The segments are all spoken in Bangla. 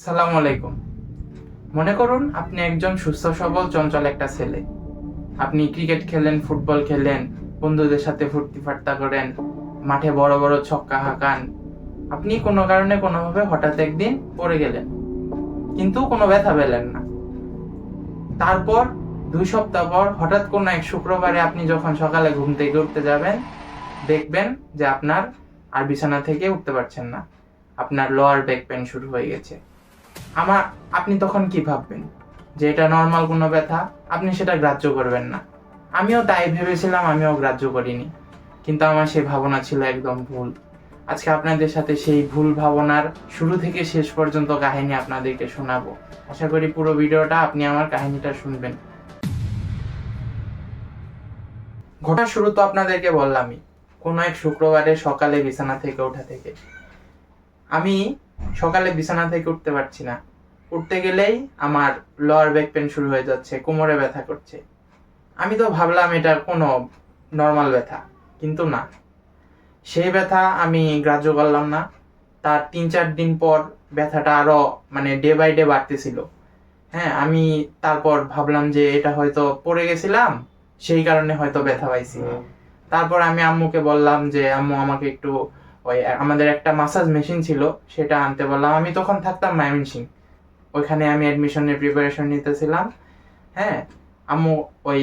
সালাম আলাইকুম। মনে করুন আপনি একজন সুস্থ, সবল, চঞ্চল একটা ছেলে। আপনি ক্রিকেট খেলেন, ফুটবল খেলেন, বন্ধুদের সাথে ফুর্তি ফার্তা করেন, মাঠে বড় বড় ছক্কা হাঁকান। আপনি কোনো কারণে কোনোভাবে হঠাৎ একদিন পড়ে গেলেন, কিন্তু কোনো ব্যথা পেলেন না। তারপর দুই সপ্তাহ পর হঠাৎ কোনো এক শুক্রবারে আপনি যখন সকালে ঘুম থেকে উঠতে যাবেন, দেখবেন যে আপনার আর বিছানা থেকে উঠতে পারছেন না। আপনার লোয়ার ব্যাক পেন শুরু হয়ে গেছে। আমার, আপনি তখন কি ভাববেন? যে এটা নর্মাল কোনো ব্যথা? আপনি সেটা গ্রাহ্য করবেন না। আমিও তাই ভেবেছিলাম, আমিও গ্রাহ্য করিনি। কিন্তু আমার সেই ভাবনা ছিল একদম ভুল। আজকে আপনাদের সাথে সেই ভুল ভাবনার শুরু থেকে শেষ পর্যন্ত কাহিনী আপনাদেরকে শোনাবো। আশা করি পুরো ভিডিওটা আপনি আমার কাহিনীটা শুনবেন। ঘটনার শুরু তো আপনাদেরকে বললামই। কোনো এক শুক্রবারে সকালে বিছানা থেকে ওঠা থেকে। আমি সকালে বিছানা থেকে উঠতে পারছি না। উঠতে গেলেই আমার লোয়ার ব্যাক পেন শুরু হয়ে যাচ্ছে কোমরে ব্যথা করছে। আমি তো ভাবলাম এটা কোনো নর্মাল ব্যথা কিন্তু না। সেই ব্যথা আমি গ্রাহ্য করলাম না। তার তিন চার দিন পর ব্যথাটা আরও মানে ডে বাই ডে বাড়তেছিল। হ্যাঁ আমি তারপর ভাবলাম যে এটা হয়তো পড়ে গেছিলাম সেই কারণে হয়তো ব্যথা পাইছি তারপর আমি আম্মুকে বললাম যে আম্মু আমাকে একটু ওই আমাদের একটা মাসাজ মেশিন ছিল, সেটা আনতে বললাম। আমি তখন থাকতাম ময়মনসিং। ওইখানে আমি অ্যাডমিশনের প্রিপারেশন নিতেছিলাম। হ্যাঁ আম্মু ওই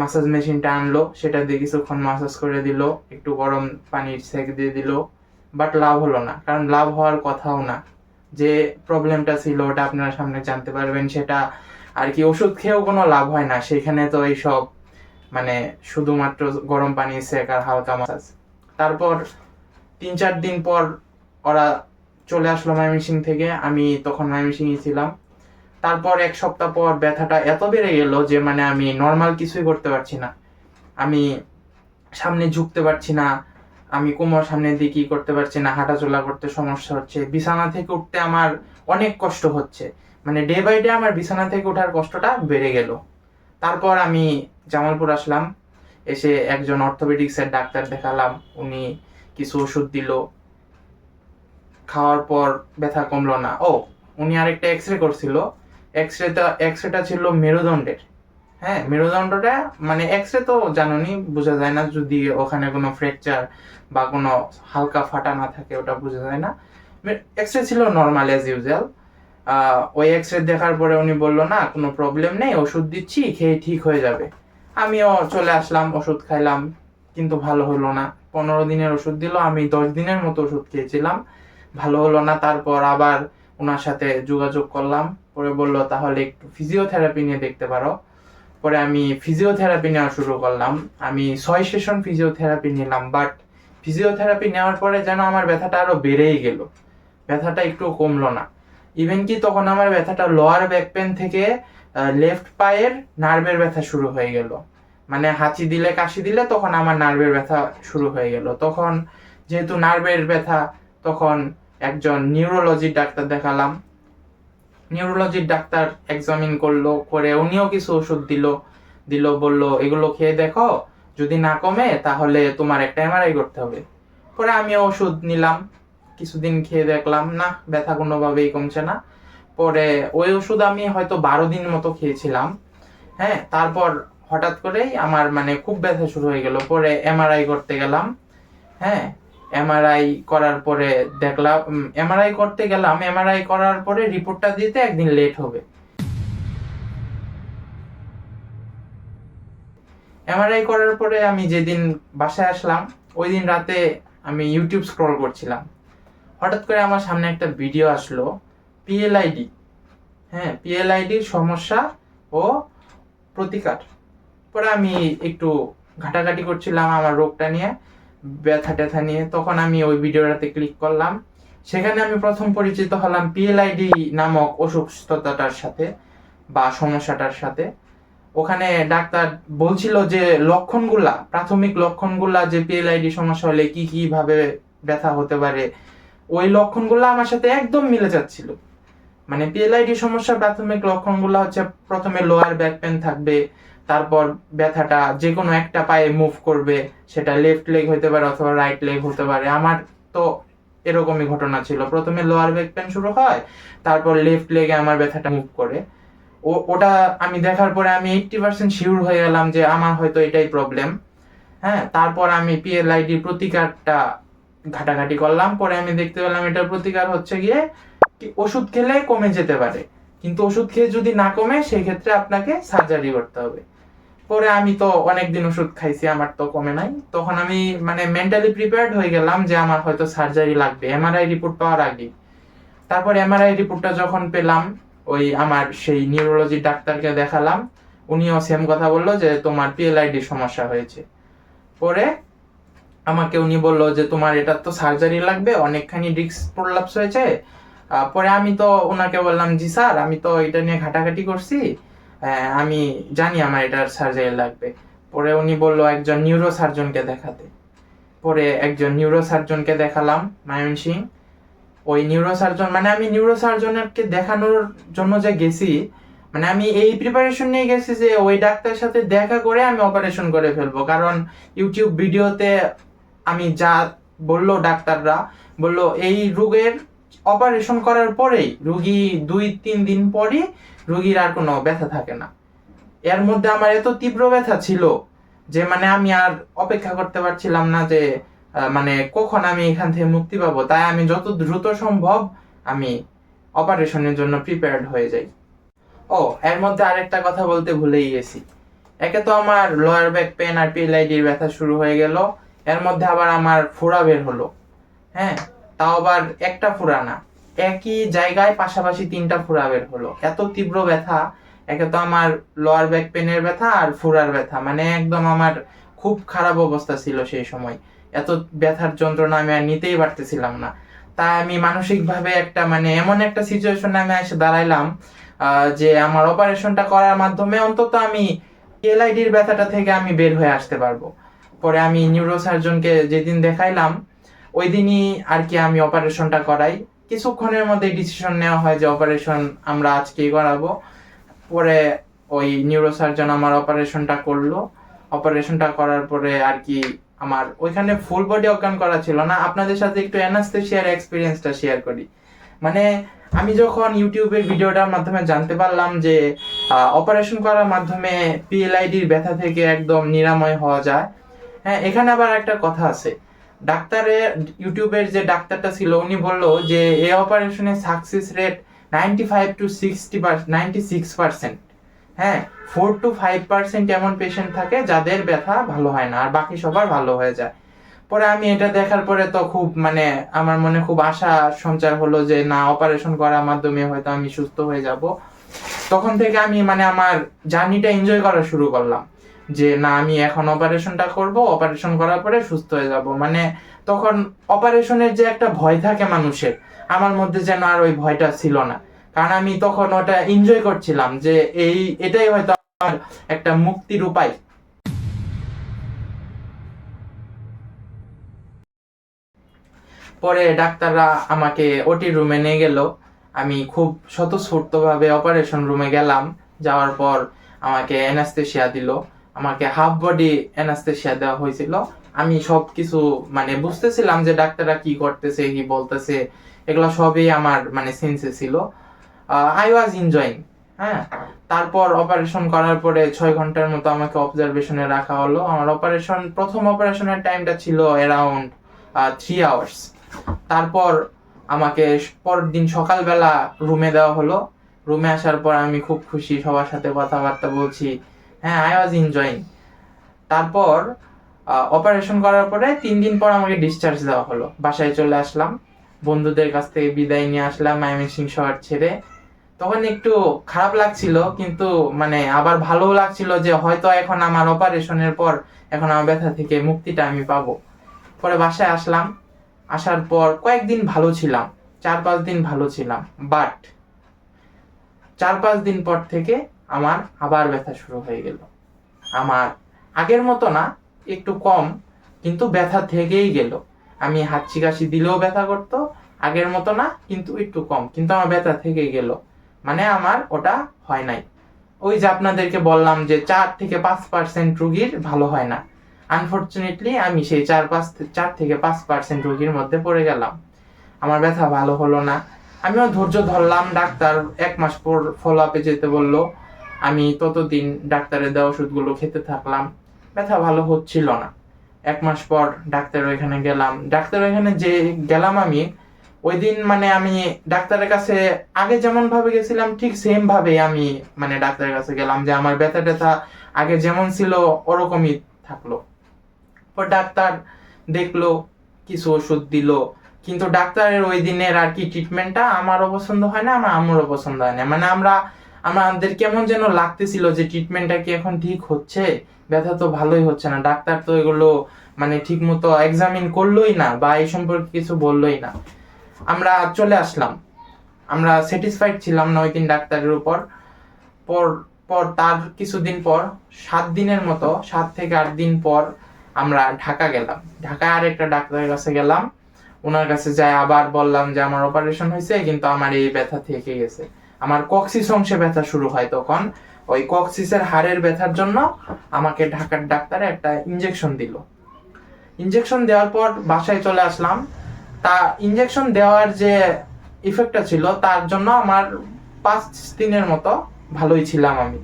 মাসাজ মেশিনটা আনলো, সেটা দিয়ে কিছুক্ষণ মাসাজ করে দিল, একটু গরম পানির সেক দিয়ে দিল। বাট লাভ হলো না, কারণ লাভ হওয়ার কথাও না। যে প্রবলেমটা ছিল, ওটা আপনারা সামনে জানতে পারবেন, সেটা আর কি ওষুধ খেয়েও কোনো লাভ হয় না। সেখানে তো এইসব মানে শুধুমাত্র গরম পানি সেক আর হালকা মাসাজ তারপর তিন চার দিন পর ওরা চলে আসলো ময়মনসিং থেকে। আমি তখন ময়মনসিংয়ে ছিলাম। তারপর এক সপ্তাহ পর ব্যথাটা এত বেড়ে গেল যে মানে আমি নর্মাল কিছুই করতে পারছি না। আমি সামনে ঝুঁকতে পারছি না। আমি কোমর সামনের দিকে করতে পারছি না, হাঁটাচলা করতে সমস্যা হচ্ছে। বিছানা থেকে উঠতে আমার অনেক কষ্ট হচ্ছে। মানে ডে বাই ডে আমার বিছানা থেকে ওঠার কষ্টটা বেড়ে গেল। তারপর আমি জামালপুর আসলাম। এসে একজন অর্থোপেডিক্সের ডাক্তার দেখালাম। উনি কিছু ওষুধ দিল। খাওয়ার পর ব্যথা কমলো না। ও, উনি আরেকটা এক্স রে করছিল। এক্স রেটা এক্স রেটা ছিল মেরুদণ্ডের। হ্যাঁ মেরুদণ্ডটা মানে এক্স রে তো জানোনি, বোঝা যায় না। যদি ওখানে কোনো ফ্র্যাকচার বা কোনো হালকা ফাটা না থাকে, ওটা বোঝা যায় না। এক্স রে ছিল নর্মাল অ্যাজ ইউজুয়াল ওই এক্স রে দেখার পরে উনি বলল, না, কোনো প্রবলেম নেই, ওষুধ দিচ্ছি, খেয়ে ঠিক হয়ে যাবে। আমিও চলে আসলাম, ওষুধ খাইলাম। কিন্তু ভালো হলো না। পনেরো দিনের ওষুধ দিল, আমি দশ দিনের মতো ওষুধ খেয়েছিলাম। ভালো হলো না, তারপর আবার ওনার সাথে যোগাযোগ করলাম। পরে বলল, তাহলে একটু ফিজিওথেরাপি নিয়ে দেখতে পারো। পরে আমি ফিজিওথেরাপি নেওয়া শুরু করলাম। আমি ছয় সেশন ফিজিওথেরাপি নিলাম বাট ফিজিওথেরাপি নেওয়ার পরে যেন আমার ব্যথাটা আরও বেড়েই গেল। ব্যথাটা একটু কমলো না। ইভেন কি তখন আমার ব্যথাটা লোয়ার ব্যাক পেন থেকে লেফট পায়ের নার্ভের ব্যথা শুরু হয়ে গেল। মানে হাঁচি দিলে, কাশি দিলে তখন আমার নার্ভের ব্যথা শুরু হয়ে গেল। তখন যেহেতু নার্ভের ব্যথা, তখন একজন নিউরোলজির ডাক্তার দেখালাম। নিউরোলজির ডাক্তার এক্সামিন করল, করে উনিও কিছু ওষুধ দিল দিল, বলল, এগুলো খেয়ে দেখো, যদি না কমে তাহলে তোমার একটা এমআরআই করতে হবে। পরে আমি ওষুধ নিলাম, কিছুদিন খেয়ে দেখলাম, না, ব্যথা কোনোভাবেই কমছে না। পরে ওই ওষুধ আমি হয়তো বারো দিন মতো খেয়েছিলাম হ্যাঁ তারপর হঠাৎ করেই আমার মানে খুব ব্যথা শুরু হয়ে গেল। পরে এমআরআই করতে গেলাম। হ্যাঁ এমআরআই করার পরে দেখলাম এমআরআই করতে গেলাম। এমআরআই করার পরে রিপোর্টটা দিতে একদিন লেট হবে। এমআরআই করার পরে আমি যেদিন বাসায় আসলাম ওই দিন রাতে আমি ইউটিউব স্ক্রল করছিলাম। হঠাৎ করে আমার সামনে একটা ভিডিও আসলো পিএলআইডি হ্যাঁ পিএলআইডির সমস্যা ও প্রতিকার। পরে আমি একটু ঘাটাঘাটি করছিলাম আমার রোগটা নিয়ে, ব্যথা ট্যাথা নিয়ে। তখন আমি ওই ভিডিওটাতে ক্লিক করলাম। সেখানে আমি প্রথম পরিচিত হলাম পিএলআইডি নামক অসুস্থতাটার সাথে বা সমস্যাটার সাথে। ওখানে ডাক্তার বলছিল যে লক্ষণগুলা, প্রাথমিক লক্ষণগুলা যে পিএলআইডি সমস্যা হলে কি কি ভাবে ব্যথা হতে পারে, ওই লক্ষণগুলো আমার সাথে একদম মিলে যাচ্ছিল। মানে পিএলআইডি সমস্যার প্রাথমিক লক্ষণগুলো হচ্ছে প্রথমে লোয়ার ব্যাক পেন থাকবে তারপর ব্যথাটা যে কোনো একটা পায়ে মুভ করবে, সেটা লেফট লেগ হতে পারে অথবা রাইট লেগ হতে পারে। আমার তো এরকমই ঘটনা ছিল। প্রথমে লোয়ার ব্যাক পেন শুরু হয়, তারপর লেফট লেগে আমার ব্যথাটা মুভ করে। ও, ওটা আমি দেখার পরে আমি এইটটি পার্সেন্ট শিওর হয়ে গেলাম যে আমার হয়তো এটাই প্রবলেম হ্যাঁ তারপর আমি পিএলআইডি প্রতিকারটা ঘাটাঘাটি করলাম। পরে আমি দেখতে পেলাম এটার প্রতিকার হচ্ছে গিয়ে ওষুধ খেলে কমে যেতে পারে। কিন্তু ওষুধ খেয়ে যদি না কমে সেই ক্ষেত্রে আপনাকে সার্জারি করতে হবে। পরে আমি তো অনেকদিন ওষুধ খাইছি, আমার তো কমে নাই। তখন আমি মানে মেন্টালি প্রিপেয়ার্ড হয়ে গেলাম যে আমার হয়তো সার্জারি লাগবে। এমআরআই রিপোর্ট পাওয়ার আগে। তারপর এমআরআই রিপোর্টটা যখন পেলাম, ওই আমার সেই নিউরোলজি ডাক্তারকে দেখালাম, উনিও সেম কথা বলল যে তোমার পিএলআইডি সমস্যা হয়েছে। পরে আমাকে উনি বলল যে তোমার এটা তো সার্জারি লাগবে, অনেকখানি ডিস্ক প্রলাপস হয়েছে। পরে আমি তো ওনাকে বললাম, জি স্যার, আমি তো এটা নিয়ে ঘাটাঘাটি করছি। আমি জানি আমার এটার সার্জারি লাগবে। পরে উনি বলল একজন নিউরো সার্জনকে দেখাতে। পরে একজন নিউরো সার্জনকে দেখালাম, মায়ন সিং। ওই নিউরো সার্জন মানে আমি নিউরো সার্জনকে দেখানোর জন্য যে গেছি মানে আমি এই প্রিপারেশন নিয়ে গেছি যে ওই ডাক্তারের সাথে দেখা করে আমি অপারেশন করে ফেলব। কারণ ইউটিউব ভিডিওতে আমি যা বলল ডাক্তাররা, বলল এই রোগের অপারেশন করার পরেই রুগী দুই, তিন দিন পরই রুগীর আর কোনো ব্যথা থাকে না। এর মধ্যে আমার এত তীব্র ব্যথা ছিল যে মানে আমি আর অপেক্ষা করতে পারছিলাম না যে মানে কখন আমি এখান থেকে মুক্তি পাবো। তাই আমি যত দ্রুত সম্ভব আমি অপারেশনের জন্য প্রিপেয়ার্ড হয়ে যাই। ও, এর মধ্যে আরেকটা কথা বলতে ভুলেই গেছি। একে তো আমার লোয়ার ব্যাক পেন আর পিএলআইডির ব্যথা শুরু হয়ে গেল। এর মধ্যে আবার আমার ফোড়া বের হলো। হ্যাঁ তাও আবার একটা ফোড়া না একই জায়গায় পাশাপাশি তিনটা ফোড়া বের হলো। এত তীব্র ব্যথা, একে তো আমার লোয়ার ব্যাক পেনের ব্যথা আর ফুরার ব্যথা। মানে একদম আমার খুব খারাপ অবস্থা ছিল সেই সময়। এত ব্যথার যন্ত্রণা আমি আর নিতেই পারতেছিলাম না। তাই আমি মানসিকভাবে একটা মানে এমন একটা সিচুয়েশনে আমি এসে দাঁড়াইলাম যে আমার অপারেশনটা করার মাধ্যমে অন্তত আমি এলআইডির ব্যথাটা থেকে আমি বের হয়ে আসতে পারব। পরে আমি নিউরোসার্জনকে যেদিন দেখাইলাম ওই দিনই আর কি আমি অপারেশনটা করাই। কিছুক্ষণের মধ্যে ডিসিশন নেওয়া হয় যে অপারেশন আমরা আজকেই করাবো। পরে ওই নিউরো সার্জন আমার অপারেশনটা করল। অপারেশনটা করার পরে আর কি আমার ওইখানে ফুল বডি অজ্ঞান করা ছিল না। আপনাদের সাথে একটু অ্যানাস্থেশিয়ার এক্সপিরিয়েন্সটা শেয়ার করি। মানে আমি যখন ইউটিউবের ভিডিওটার মাধ্যমে জানতে পারলাম যে অপারেশন করার মাধ্যমে পিএলআইডির ব্যথা থেকে একদম নিরাময় হওয়া যায়। হ্যাঁ এখানে আবার একটা কথা আছে। ডাক্তারের ইউটিউবের যে ডাক্তারটা ছিল, উনি বলল যে এই অপারেশনের success rate ninety five to sixty ninety six percent হ্যাঁ ফোর টু ফাইভ পার্সেন্ট এমন পেশেন্ট থাকে যাদের ব্যথা ভালো হয় না, আর বাকি সবার ভালো হয়ে যায়। পরে আমি এটা দেখার পরে তো খুব মানে আমার মনে খুব আশা, সঞ্চার হলো যে না অপারেশন করার মাধ্যমে হয়তো আমি সুস্থ হয়ে যাব। তখন থেকে আমি মানে আমার জার্নিটা এনজয় করা শুরু করলাম। যে না, আমি এখন অপারেশনটা করব, অপারেশন করার পরে সুস্থ হয়ে যাব। মানে তখন অপারেশনের যে একটা ভয় থাকে মানুষের, আমার মধ্যে যেন আর ওই ভয়টা ছিল না। কারণ আমি তখন ওটা এনজয় করছিলাম যে এই, এটাই হয়তো আমার একটা মুক্তির উপায়। পরে ডাক্তাররা আমাকে ওটি রুমে নিয়ে গেল। আমি খুব স্বতঃস্ফূর্তভাবে অপারেশন রুমে গেলাম। যাওয়ার পর আমাকে অ্যানাস্থেশিয়া দিল। আমাকে হাফ বডি অ্যানাস্থেশিয়া দেওয়া হয়েছিল। আমি সব কিছু মানে বুঝতেছিলাম যে ডাক্তাররা কি করতেছে, কি বলতেছে, এগুলো সবই আমার মানে সেন্সে ছিল। আই ওয়াজ এনজয়িং হ্যাঁ? তারপর অপারেশন করার পরে ছয় ঘণ্টার মতো আমাকে অবজারভেশনে রাখা হলো। আমার অপারেশন প্রথম অপারেশনের টাইমটা ছিল অ্যারাউন্ড থ্রি আওয়ার্স তারপর আমাকে পরের দিন সকালবেলা রুমে দেওয়া হলো। রুমে আসার পর আমি খুব খুশি, সবার সাথে কথাবার্তা বলছি। হ্যাঁ আই ওয়াজ এনজয়িং তারপর অপারেশন করার পরে তিন দিন পর আমাকে ডিসচার্জ দেওয়া হলো। বাসায় চলে আসলাম। বন্ধুদের কাছ থেকে বিদায় নিয়ে আসলাম ময়মনসিং শহর ছেড়ে। তখন একটু খারাপ লাগছিল, কিন্তু মানে আবার ভালোও লাগছিল যে হয়তো এখন আমার অপারেশনের পর এখন আমার ব্যথা থেকে মুক্তিটা আমি পাবো। পরে বাসায় আসলাম। আসার পর কয়েকদিন ভালো ছিলাম। চার পাঁচ দিন ভালো ছিলাম। বাট চার পাঁচ দিন পর থেকে আমার আবার ব্যথা শুরু হয়ে গেল। আমার আগের মতো না, একটু কম, কিন্তু ব্যথা থেকেই গেল। আমি হাঁচি কাশি দিলেও ব্যথা করতো, আগের মতো না, কিন্তু একটু কম, কিন্তু আমার ব্যথা থেকে গেল। মানে আমার ওটা হয় নাই। ওই যে আপনাদেরকে বললাম যে চার থেকে পাঁচ পার্সেন্ট রুগীর ভালো হয় না। আনফর্চুনেটলি আমি সেই চার পাঁচ, চার থেকে পাঁচ পার্সেন্ট রুগীর মধ্যে পড়ে গেলাম। আমার ব্যথা ভালো হলো না। আমিও ধৈর্য ধরলাম, ডাক্তার এক মাস পর ফলো আপে যেতে বলল আমি ততদিন ডাক্তারের দেওয়া ওষুধগুলো খেতে থাকলাম। ব্যথা ভালো হচ্ছিল না। এক মাস পর ডাক্তার ওইখানে গেলাম। ডাক্তার ওইখানে যে গেলাম আমি ওই দিন মানে আমি ডাক্তারের কাছে আগে যেমন ভাবে গেছিলাম, ঠিক সেম ভাবে আমি মানে ডাক্তারের কাছে গেলাম যে আমার ব্যথা ট্যাথা আগে যেমন ছিল, ওরকমই থাকল। পর ডাক্তার দেখল, কিছু ওষুধ দিল। কিন্তু ডাক্তারের ওই দিনের আর কি ট্রিটমেন্টটা আমারও পছন্দ হয় না, আমার আম্মুরও পছন্দ হয় না। মানে আমরা আমাদের কেমন যেন লাগতেছিল যে ট্রিটমেন্টটা কি এখন ঠিক হচ্ছে? ব্যথা তো ভালোই হচ্ছে না। ডাক্তার তো এগুলো মানে ঠিক মতো এক্সামিন করলোই না বা এই সম্পর্কে কিছু বললোই না। আমরা চলে আসলাম। আমরা স্যাটিসফাইড ছিলাম না ওই দিন ডাক্তারের উপর। পর পর তার কিছুদিন পর, সাত দিনের মতো, সাত থেকে আট দিন পর আমরা ঢাকা গেলাম। ঢাকায় আরেকটা ডাক্তারের কাছে গেলাম। ওনার কাছে যাই আবার বললাম যে আমার অপারেশন হয়েছে, কিন্তু আমার এই ব্যথা থেকে গেছে। আমার কক্সিস অংশে ব্যথা শুরু হয় তখন। ওই কক্সিসের হাড়ের ব্যথার জন্য আমাকে ঢাকার ডাক্তারে একটা ইঞ্জেকশন দিল। ইঞ্জেকশন দেওয়ার পর বাসায় চলে আসলাম। তা ইঞ্জেকশন দেওয়ার যে ইফেক্টটা ছিল, তার জন্য আমার পাঁচ দিনের মতো ভালোই ছিলাম আমি।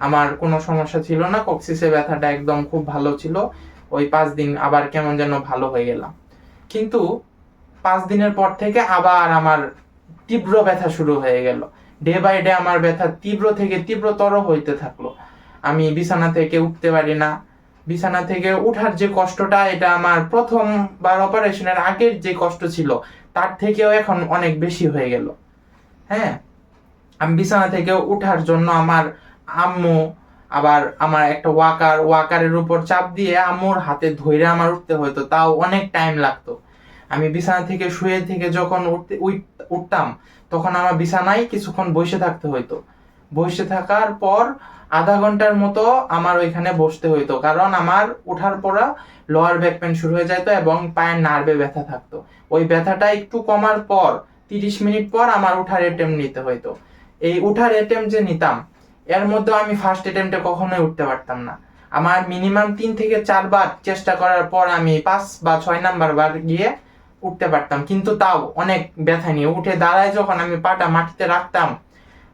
আমার কোনো সমস্যা ছিল না কক্সিসে ব্যথাটা একদম খুব ভালো ছিল। ওই পাঁচ দিন আবার কেমন যেন ভালো হয়ে গেলাম। কিন্তু পাঁচ দিনের পর থেকে আবার আমার তীব্র ব্যথা শুরু হয়ে গেল। ডে বাই ডে আমার ব্যথা তীব্র থেকে তীব্রতর হইতে থাকল। আমি বিছানা থেকে উঠতে পারি না। বিছানা থেকে উঠার যে কষ্টটা, এটা আমার প্রথমবার অপারেশনের আগের যে কষ্ট ছিল, তার থেকেও এখন অনেক বেশি হয়ে গেল। হ্যাঁ আমি বিছানা থেকে উঠার জন্য আমার আম্মু, আবার আমার একটা ওয়াকার, ওয়াকারের উপর চাপ দিয়ে আম্মুর হাতে ধইরে আমার উঠতে হতো তাও অনেক টাইম লাগতো। আমি বিছানা থেকে শুয়ে থেকে যখন উঠতে উঠতাম, তখন আমার বিছানায় কিছুক্ষণ বসে থাকতে হইতো। বসে থাকার পর আধা ঘণ্টার মতো আমার ওইখানে বসতে হইতো, কারণ আমার ওঠার পর লোয়ার ব্যাক পেন শুরু হয়ে যেত এবং পায়ের নার্ভে ব্যথা থাকতো। ওই ব্যথাটা একটু কমার পর, তিরিশ মিনিট পর আমার উঠার অ্যাটেম্প নিতে হইতো। এই উঠার অ্যাটেম্প যে নিতাম, এর মধ্যে আমি ফার্স্ট অ্যাটেম্পটে কখনোই উঠতে পারতাম না। আমার মিনিমাম তিন থেকে চারবার চেষ্টা করার পর আমি পাঁচ বা ছয় নাম্বার বার গিয়ে উঠতে পারতাম। কিন্তু তাও অনেক ব্যথা নিয়ে উঠে দাঁড়ায় যখন আমি পাটা মাটিতে রাখতাম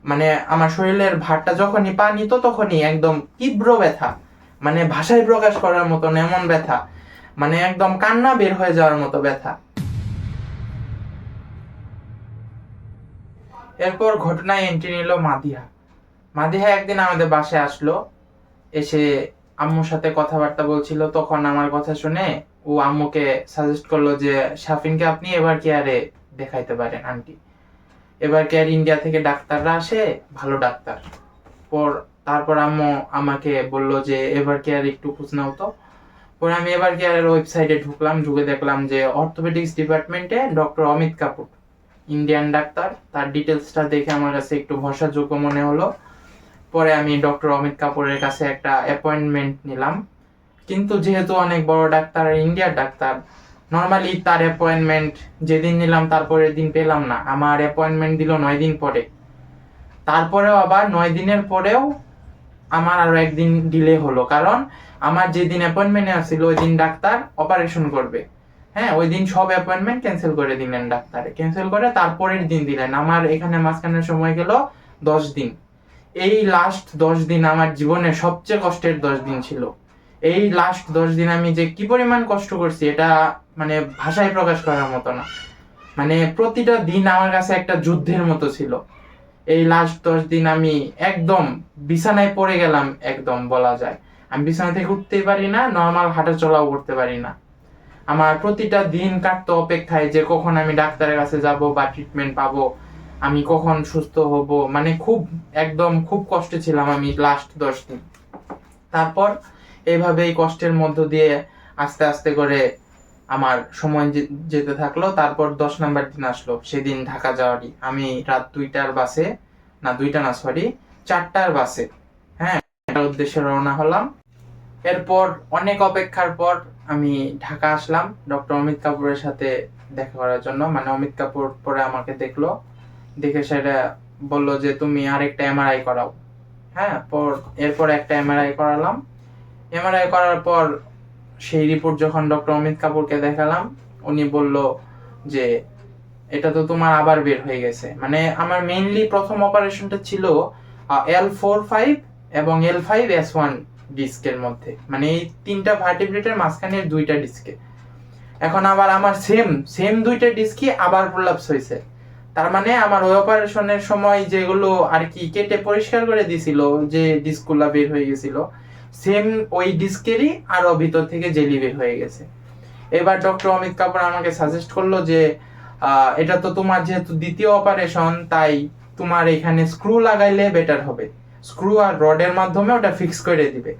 মানে আমার শরীরের ভারটা যখনই পা নিত তখনই একদম তীব্র ব্যথা মানে ভাষায় প্রকাশ করার মতন এমন ব্যথা মানে একদম কান্না বের হয়ে যাওয়ার মতো ব্যথা। এরপর ঘটনায় এন্ট্রি নিল মাদিহা মাদিহা একদিন আমাদের বাসায় আসলো, এসে আম্মুর সাথে কথাবার্তা বলছিল, তখন আমার কথা শুনে ও আম্মুকে সাজেস্ট করল যে, শাফিনকে আপনি এবার কেয়ারে দেখাইতে পারেন, আন্টি। এবার কেয়ার ইন্ডিয়া থেকে ডাক্তাররা আসে, ভালো ডাক্তার। পর, তারপর আম্মু আমাকে বলল যে, এবার কেয়ার একটু খোঁজ নাও তো। পরে আমি এবার কেয়ারের ওয়েবসাইটে ঢুকলাম, ঢুকে দেখলাম যে অর্থোপেডিক্স ডিপার্টমেন্টে ডক্টর অমিত কাপুর। ইন্ডিয়ান ডাক্তার, তার ডিটেলসটা দেখে আমার কাছে একটু ভরসাযোগ্য মনে হলো। পরে আমি ডক্টর অমিত কাপুরের কাছে একটা অ্যাপয়েন্টমেন্ট নিলাম। কিন্তু যেহেতু অনেক বড় ডাক্তার, ইন্ডিয়ার ডাক্তার নর্মালি তার অ্যাপয়েন্টমেন্ট যেদিন নিলাম তারপরের দিন পেলাম না। আমার অ্যাপয়েন্টমেন্ট দিল নয় দিন পরে। তারপরেও আবার নয় দিনের পরেও আমার আরও একদিন ডিলে হলো। কারণ আমার যেদিন অ্যাপয়েন্টমেন্টে আসছিল, ওই দিন ডাক্তার অপারেশন করবে। হ্যাঁ ওই দিন সব অ্যাপয়েন্টমেন্ট ক্যান্সেল করে দিলেন ডাক্তারে। ক্যান্সেল করে তারপরের দিন দিলেন। আমার এখানে মাঝখানে সময় গেল দশ দিন। এই লাস্ট দশ দিন আমার জীবনে সবচেয়ে কষ্টের দশ দিন ছিল। এই লাস্ট দশ দিন আমি যে কি পরিমাণ কষ্ট করছি, এটা মানে ভাষায় প্রকাশ করার মতো না। মানে প্রতিটা দিন আমার কাছে একটা যুদ্ধের মতো ছিল। এই লাস্ট দশ দিন আমি একদম বিছানায় পড়ে গেলাম, একদম বলা যায়। আমি বিছানা থেকে উঠতেই পারি না নর্মাল হাঁটা চলাও করতে পারি না। আমার প্রতিটা দিন কাটতো অপেক্ষায় যে কখন আমি ডাক্তারের কাছে যাব বা ট্রিটমেন্ট পাবো, আমি কখন সুস্থ হব। মানে খুব, একদম খুব কষ্টে ছিলাম আমি লাস্ট দশ দিন। তারপর এইভাবে এই কষ্টের মধ্য দিয়ে আস্তে আস্তে করে আমার সময় যেতে থাকল। তারপর দশ নাম্বার দিন আসলো। সেদিন ঢাকা যাওয়ারই। আমি রাত দুইটার বাসে, না, দুইটা না সরি চারটার বাসে হ্যাঁ উদ্দেশ্যে রওনা হলাম। এরপর অনেক অপেক্ষার পর আমি ঢাকা আসলাম ডক্টর অমিত কাপুরের সাথে দেখা করার জন্য। মানে অমিত কাপুর পরে আমাকে দেখল। দেখে সেটা বলল যে, তুমি আরেকটা এমআরআই করাও। হ্যাঁ পর এরপর একটা এমআরআই করালাম। এমআরআই করার পর সেই রিপোর্ট যখন ডক্টর অমিত কাপুরকে দেখালাম, উনি বলল যে, এটা তো তোমার আবার বের হয়ে গেছে। মানে আমার মেইনলি প্রথম অপারেশনটা ছিল এল ফোর ফাইভ এবং এল ফাইভ এস ওয়ান ডিস্কের মধ্যে। মানে এই তিনটা ভার্টিব্রেটের মাঝখানে দুইটা ডিস্কে। এখন আবার আমার সেম সেম দুইটা ডিস্কই আবার প্রলাপস হয়েছে। তার মানে আমার ওই অপারেশনের সময় যেগুলো আর কি কেটে পরিষ্কার করে দিছিল, যে ডিস্কগুলা বের হয়ে গেছিল সেম ওই ডিস্কেরই আরও ভিতর থেকে জেলি বের হয়ে গেছে। এবার ডক্টর অমিত কাপুর আমাকে সাজেস্ট করল যে এটা তো তোমার যেহেতু দ্বিতীয় অপারেশন তাই তোমার এখানে স্ক্রু লাগাইলে বেটার হবে। স্ক্রু আর রডের মাধ্যমে ওটা ফিক্স করে দিবে।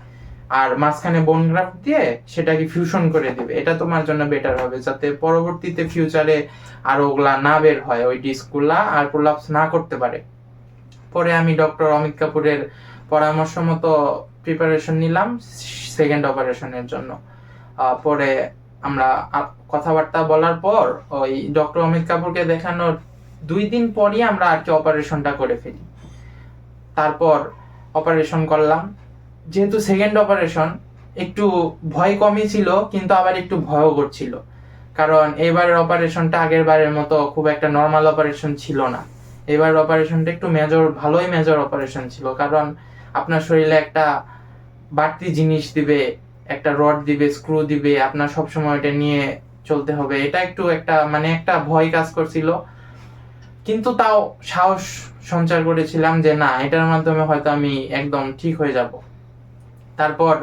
আর মাঝখানে বোন গ্রাফট দিয়ে সেটাকে ফিউশন করে দিবে। এটা তোমার জন্য বেটার হবে, যাতে পরবর্তীতে ফিউচারে আর ওগুলা না বের হয়, ওই ডিস্কগুলা আর প্রলাপস না করতে পারে। পরে আমি ডক্টর অমিত কাপুরের পরামর্শ মতো প্রিপারেশন নিলাম সেকেন্ড অপারেশনের জন্য। পরে আমরা কথাবার্তা বলার পর ওই ডক্টর অমিত কাপুরকে দেখানোর দুই দিন পরই আমরা আর কি অপারেশনটা করে ফেলি। তারপর অপারেশন করলাম। যেহেতু সেকেন্ড অপারেশন একটু ভয় কমই ছিল, কিন্তু আবার একটু ভয়ও করছিল কারণ এবারের অপারেশনটা আগের বারের মতো খুব একটা নর্মাল অপারেশন ছিল না। এবার অপারেশনটা একটু মেজর ভালোই মেজর অপারেশন ছিল। কারণ আপনার শরীরে একটা বাড়তি জিনিস দিবে, একটা রড দিবে স্ক্রু দিবে, আপনার সবসময় এটা নিয়ে চলতে হবে। এটা একটু একটা মানে একটা ভয় কাজ করছিল। কিন্তু তাও সাহস সঞ্চার করেছিলাম যে, না, এটার মাধ্যমে হয়তো আমি একদম ঠিক হয়ে যাব। তারপর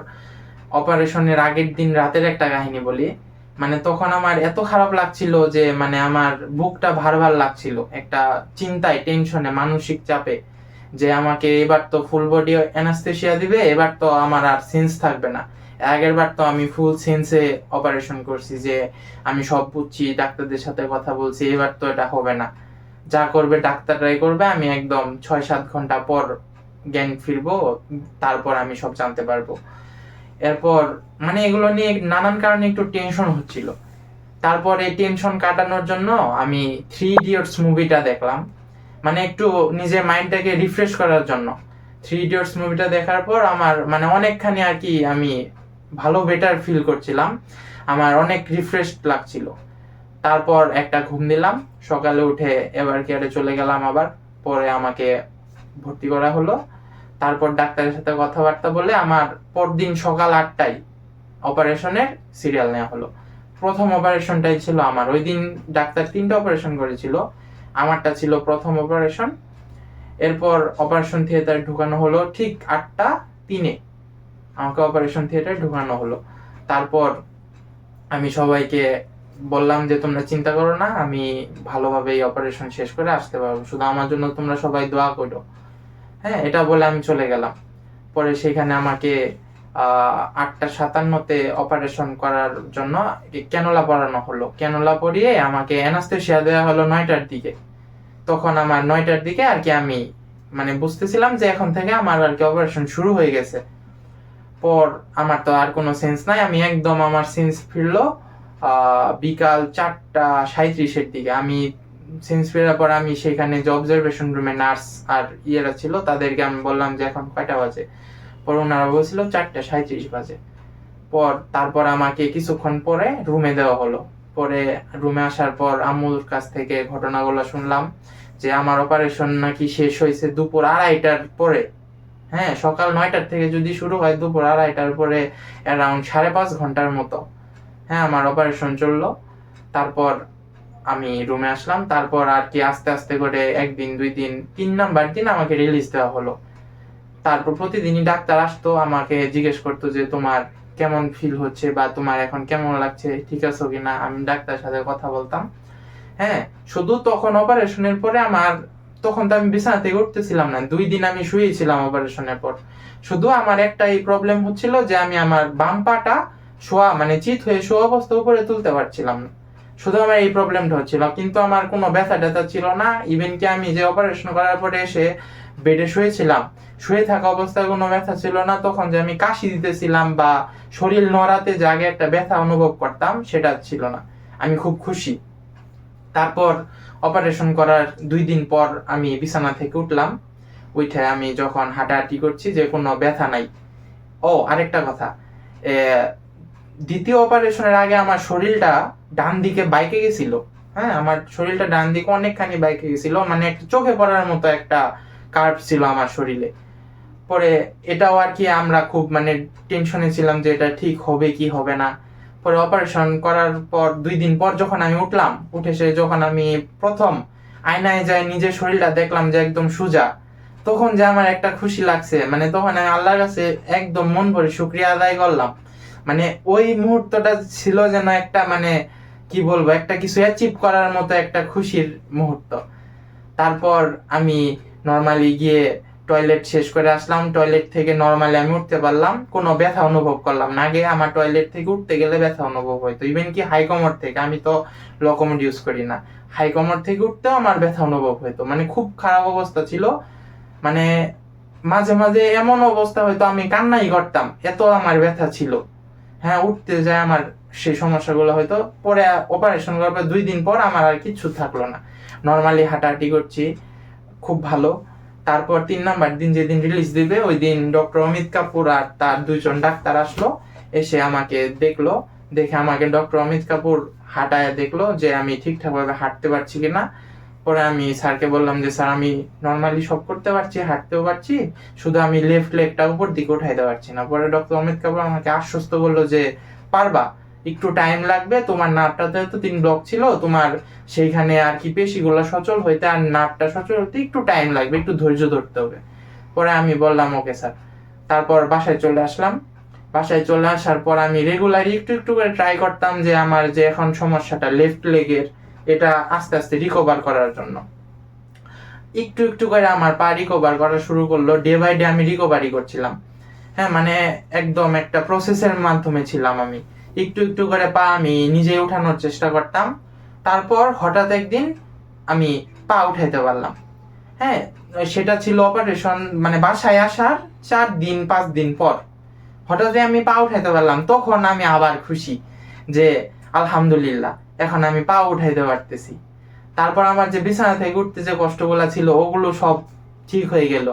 অপারেশনের আগের দিন রাতের একটা কাহিনী বলি। মানে তখন আমার এত খারাপ লাগছিল যে মানে আমার বুকটা ভার ভার লাগছিল। একটা চিন্তায় টেনশনে মানসিক চাপে। যে আমাকে এবার তো ফুল বডি অ্যানাস্থেশিয়া দিবে, এবার তো আমার আর সেন্স থাকবে না। আগের বার তো আমি ফুল সেন্সে অপারেশন করছি যে আমি সব বুঝছি, ডাক্তারদের সাথে কথা বলছি, এবার তো এটা হবে না। যা করবে ডাক্তাররাই করবে, আমি একদম ছয় সাত ঘণ্টা পর জ্ঞান ফিরবো, তারপর আমি সব জানতে পারব। এরপর মানে এগুলো নিয়ে নানান কারণে একটু টেনশন হচ্ছিল। তারপর এই টেনশন কাটানোর জন্য আমি থ্রি ইডিয়টস মুভিটা দেখলাম। মানে একটু নিজের মাইন্ডটাকে রিফ্রেশ করার জন্য। থ্রি ইডিয়টস মুভিটা দেখার পর আমার মানে অনেকখানি আর কি আমি ভালো বেটার ফিল করছিলাম। আমার অনেক রিফ্রেশ লাগছিল। তারপর একটা ঘুম দিলাম, সকালে উঠে এবার কেয়ারে চলে গেলাম আবার, পরে আমাকে ভর্তি করা হলো। তারপর ডাক্তারের সাথে কথাবার্তা বলে আমার পরদিন সকাল আটটায় অপারেশনের সিরিয়াল নেওয়া হলো। প্রথম অপারেশনটাই ছিল আমার। ওই দিন ডাক্তার তিনটা অপারেশন করেছিল। আমারটা ছিল প্রথম অপারেশন এরপর অপারেশন থিয়েটার ঢুকানো হলো ঠিক আটটা তিনে। আমাকে অপারেশন থিয়েটার ঢুকানো হলো। তারপর আমি সবাইকে বললাম যে, তোমরা চিন্তা করো না, আমি ভালোভাবে এই অপারেশন শেষ করে আসতে পারব। শুধু আমার জন্য তোমরা সবাই দোয়া করো। হ্যাঁ এটা বলে আমি চলে গেলাম। পরে সেখানে আমাকে আটটা সাতান্নতে অপারেশন করার জন্য ক্যানোলা পরানো হলো। ক্যানোলা পরিয়ে আমাকে অ্যানাস্থেশিয়া দেওয়া হলো নয়টার দিকে। তখন আমার নয়টার দিকে আর কি আমি মানে বুঝতেছিলাম যে এখন থেকে আমার আর কি অপারেশন শুরু হয়ে গেছে। পর আমার তো আর কোনো সেন্স নাই, আমি একদম আমার সেন্স ফিরলো বিকাল চারটা সাঁত্রিশের দিকে। আমি সেন্স ফেরার পর আমি সেখানে যে অবজারভেশন রুমে নার্স আর ইয়েরা ছিল, তাদেরকে আমি বললাম যে এখন কয়টা বাজে? পর ওনারা বলছিল চারটা সাঁত্রিশ বাজে। পর তারপর আমাকে কিছুক্ষণ পরে রুমে দেওয়া হলো। পরে রুমে আসার পর আম্মুর কাছ থেকে ঘটনাগুলো শুনলাম যে আমার অপারেশন নাকি শেষ হয়েছে দুপুর আড়াইটার পরে। হ্যাঁ সকাল নয়টার থেকে যদি শুরু হয় দুপুর আড়াইটার পরে অ্যারাউন্ড সাড়ে পাঁচ ঘণ্টার মতো। হ্যাঁ আমার অপারেশন চলল। তারপর আমি রুমে আসলাম। তারপর আর কি আস্তে আস্তে করে একদিন, দুই দিন, তিন নাম্বার দিন আমাকে রিলিজ দেওয়া হলো। তারপর প্রতিদিনই ডাক্তার আসতো, আমাকে জিজ্ঞেস করতো যে তোমার কেমন ফিল হচ্ছে বা তোমার এখন কেমন লাগছে, ঠিক আছো কিনা? আমি ডাক্তারের সাথে কথা বলতাম। হ্যাঁ শুধু তখন অপারেশনের পরে আমার, তখন তো আমি বিছানা থেকে উঠতেছিলাম না, দুই দিন আমি শুয়েছিলাম অপারেশনের পর। শুধু আমার একটাই প্রবলেম হচ্ছিল যে আমি আমার বাম পাটা শোয়া মানে চিত হয়ে শোয়া অবস্থা উপরে তুলতে পারছিলাম না। শুধু আমার এই প্রবলেমটা হচ্ছিল। কিন্তু আমার কোনো ব্যথা ট্যাথা ছিল না। ইভেন কি আমি যে অপারেশন করার পরে এসে বেডে শুয়েছিলাম। শুয়ে থাকা অবস্থায় কোনো ব্যথা ছিল না। তখন যে আমি কাশি দিতেছিলাম বা শরীর নড়াতে আগে একটা ব্যথা অনুভব করতাম, সেটা ছিল না। আমি খুব খুশি। তারপর অপারেশন করার দুই দিন পর আমি বিছানা থেকে উঠলাম। উঠে আমি যখন হাঁটাহাঁটি করছি যে কোনো ব্যথা নাই। ও, আরেকটা কথা। দ্বিতীয় অপারেশনের আগে আমার শরীরটা ডান দিকে বাইকে গেছিল। হ্যাঁ আমার শরীরটা ডান দিকে অনেকখানি বাইকে গেছিল। মানে একটা চোখে পড়ার মতো একটা কার্ভ ছিল আমার শরীরে। পরে এটাও আর কি আমরা খুব মানে টেনশনে ছিলাম যে এটা ঠিক হবে কি হবে না। পরে অপারেশন করার পর দুই দিন পর যখন আমি উঠলাম, উঠে সে যখন আমি প্রথম আয়নায় যাই নিজের শরীরটা দেখলাম যে একদম সোজা, তখন যে আমার একটা খুশি লাগছে। মানে তখন আমি আল্লাহর কাছে একদম মন ভরে শুক্রিয়া আদায় করলাম। মানে ওই মুহূর্তটা ছিল যেন একটা মানে কি বলব, একটা কিছু অ্যাচিভ করার মতো একটা খুশির মুহূর্ত। তারপর আমি নর্মালি গিয়ে টয়লেট শেষ করে আসলাম। টয়লেট থেকে নর্মালি আমি উঠতে পারলাম। কোনো ব্যথা অনুভব করলাম না। আগে আমার টয়লেট থেকে উঠতে গেলে ব্যথা অনুভব হইতো। ইভেন কি হাই কমর থেকে। আমি তো লো কমোড ইউজ করি না। হাই কমর থেকে উঠতেও আমার ব্যথা অনুভব হইতো। মানে খুব খারাপ অবস্থা ছিল। মানে মাঝে মাঝে এমন অবস্থা হয়তো আমি কান্নাই করতাম। এত আমার ব্যথা ছিল। হ্যাঁ উঠতে যায় আমার সেই সমস্যাগুলো হয়তো। পরে অপারেশন করার পর দুই দিন পর আমার আর কিচ্ছু থাকল না। নর্মালি হাঁটাহাঁটি করছি। খুব ভালো। তারপর তিন নাম্বার দিন যেদিন রিলিজ দিবে, ওই দিন ডক্টর অমিত কাপুর আর তার দুইজন ডাক্তার আসলো, এসে আমাকে দেখল। দেখে আমাকে ডক্টর অমিত কাপুর হাঁটায় দেখল যে আমি ঠিকঠাক ভাবে হাঁটতে পারছি কিনা। পরে আমি স্যারকে বললাম যে, স্যার, আমি নর্মালি সব করতে পারছি, হাঁটতেও পারছি, শুধু আমি লেফট লেগটা উপর দিকে উঠাইতে পারছি না। পরে ডক্টর অমিত কাপুর আমাকে আশ্বস্ত বলল যে, পারবা। একটু টাইম লাগবে, তোমার নার্ভটাতে তো তিন ব্লক ছিল, তোমার সেইখানে আর কি পেশিগুলো সচল হইতে আর নার্ভটা সচল হতে একটু টাইম লাগবে, একটু ধৈর্য ধরতে হবে। পরে আমি বললাম ওকে স্যার তারপর বাসায় চলে আসলাম। বাসায় চলে আসার পর আমি রেগুলারই একটু একটু করে ট্রাই করতাম যে আমার যে এখন সমস্যাটা লেফট লেগের এটা আস্তে আস্তে রিকভার করার জন্য। একটু একটু করে আমার পা রিকভার করা শুরু করল ডে বাই ডে আমি রিকভারি করছিলাম। হ্যাঁ মানে একদম একটা প্রসেসের মাধ্যমে ছিলাম আমি। একটু একটু করে পা আমি নিজে উঠানোর চেষ্টা করতাম। তারপর হঠাৎ একদিন আমি পা উঠাইতে পারলাম। হ্যাঁ সেটা ছিল অপারেশন মানে বাসায় আসার চার দিন, পাঁচ দিন পর। হঠাৎ আমি পা উঠাইতে পারলাম, তখন আমি আবার খুশি যে আলহামদুলিল্লাহ, এখন আমি পা উঠাইতে পারতেছি। তারপর আমার যে বিছানা থেকে উঠতে যে কষ্টগুলো ছিল, ওগুলো সব ঠিক হয়ে গেল।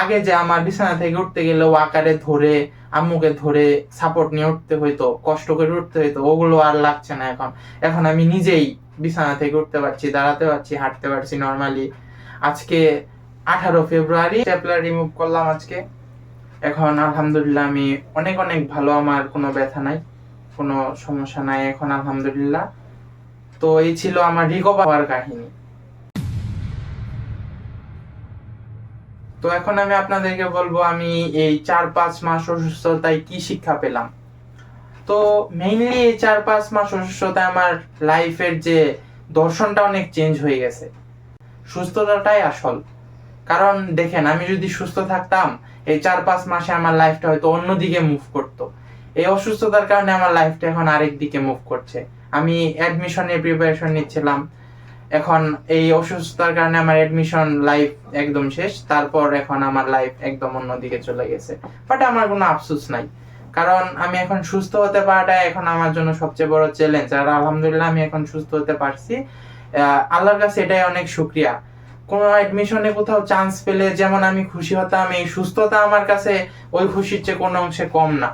আগে যে আমার বিছানা থেকে উঠতে গেলে ও আকারে ধরে, আম্মুকে ধরে সাপোর্ট নিয়ে উঠতে হইতো, কষ্ট করে উঠতে হইতো, ওগুলো আর লাগছে না এখন। এখন আমি নিজেই বিছানা থেকে উঠতে পারছি, দাঁড়াতে পারছি, হাঁটতে পারছি নর্মালি আজকে আঠারো ফেব্রুয়ারি স্টেপলার রিমুভ করলাম আজকে। এখন আলহামদুলিল্লাহ আমি অনেক অনেক ভালো, আমার কোনো ব্যথা নাই, কোনো সমস্যা নাই, এখন আলহামদুলিল্লাহ। তো এই ছিল আমার রিকভার কাহিনী। তো এখন আমি আপনাদেরকে বলব, আমি এই চার পাঁচ মাস অসুস্থতায় কি শিক্ষা পেলাম? তো মেইনলি এই চার পাঁচ মাস অসুস্থতায় আমার লাইফের যে দর্শনটা অনেক চেঞ্জ হয়ে গেছে। সুস্থতাটাই আসল। কারণ দেখেন, আমি যদি সুস্থ থাকতাম, এই চার পাঁচ মাসে আমার লাইফটা হয়তো অন্যদিকে মুভ করতো। এই অসুস্থতার কারণে আমার লাইফটা এখন আরেক দিকে মুভ করছে। আমি অ্যাডমিশনের প্রিপারেশন নিচ্ছিলাম। এখন এই অসুস্থতার কারণে আমার অ্যাডমিশন লাইফ একদম শেষ, তারপর এখন আমার লাইফ একদম অন্যদিকে চলে গেছে। বাট আমার কোনো আফসোস নাই। কারণ আমি এখন সুস্থ হতে পারাটাই এখন আমার জন্য সবচেয়ে বড় চ্যালেঞ্জ আর আলহামদুলিল্লাহ আমি এখন সুস্থ হতে পারছি। আল্লাহর কাছে এটাই অনেক শুক্রিয়া। কোনো অ্যাডমিশনে কোথাও চান্স পেলে যেমন আমি খুশি হতাম, এই সুস্থতা আমার কাছে ওই খুশির চেয়ে কোনো অংশে কম না।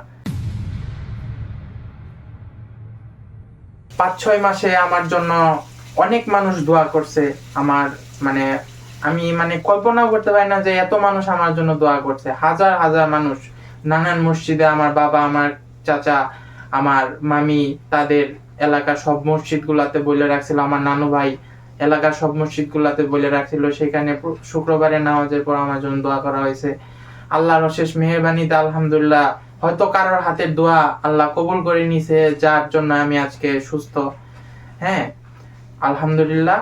পাঁচ ছয় মাসে আমার জন্য অনেক মানুষ দোয়া করছে আমার মানে আমি মানে কল্পনাও করতে পারি না যে এত মানুষ আমার জন্য দোয়া করছে। হাজার হাজার মানুষ, নানান মসজিদে আমার বাবা, আমার চাচা, আমার মামি, তাদের এলাকার সব মসজিদ গুলাতে বলে রাখছিল, আমার নানু ভাই এলাকার সব মসজিদ গুলাতে বলে রাখছিল। সেখানে শুক্রবারে নামাজের পর আমার জন্য দোয়া করা হয়েছে। আল্লাহর অশেষ মেহরবানিতে আলহামদুলিল্লাহ, হয়তো কারোর হাতের দোয়া আল্লাহ কবুল করে নিছে, যার জন্য আমি আজকে সুস্থ। হ্যাঁ আলহামদুলিল্লাহ।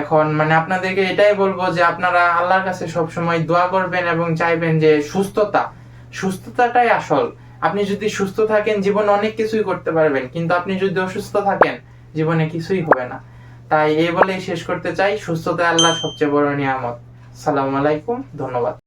এখন মানে আপনাদেরকে এটাই বলব যে আপনারা আল্লাহর কাছে সব সময় দোয়া করবেন এবং চাইবেন যে সুস্থতা, সুস্থতাটাই আসল। আপনি যদি সুস্থ থাকেন, জীবনে অনেক কিছুই করতে পারবেন, কিন্তু আপনি যদি অসুস্থ থাকেন, জীবনে কিছুই হবে না। তাই এই বলেই শেষ করতে চাই। সুস্থতা আল্লাহ সবচেয়ে বড় নিয়ামত। সালাম আলাইকুম, ধন্যবাদ।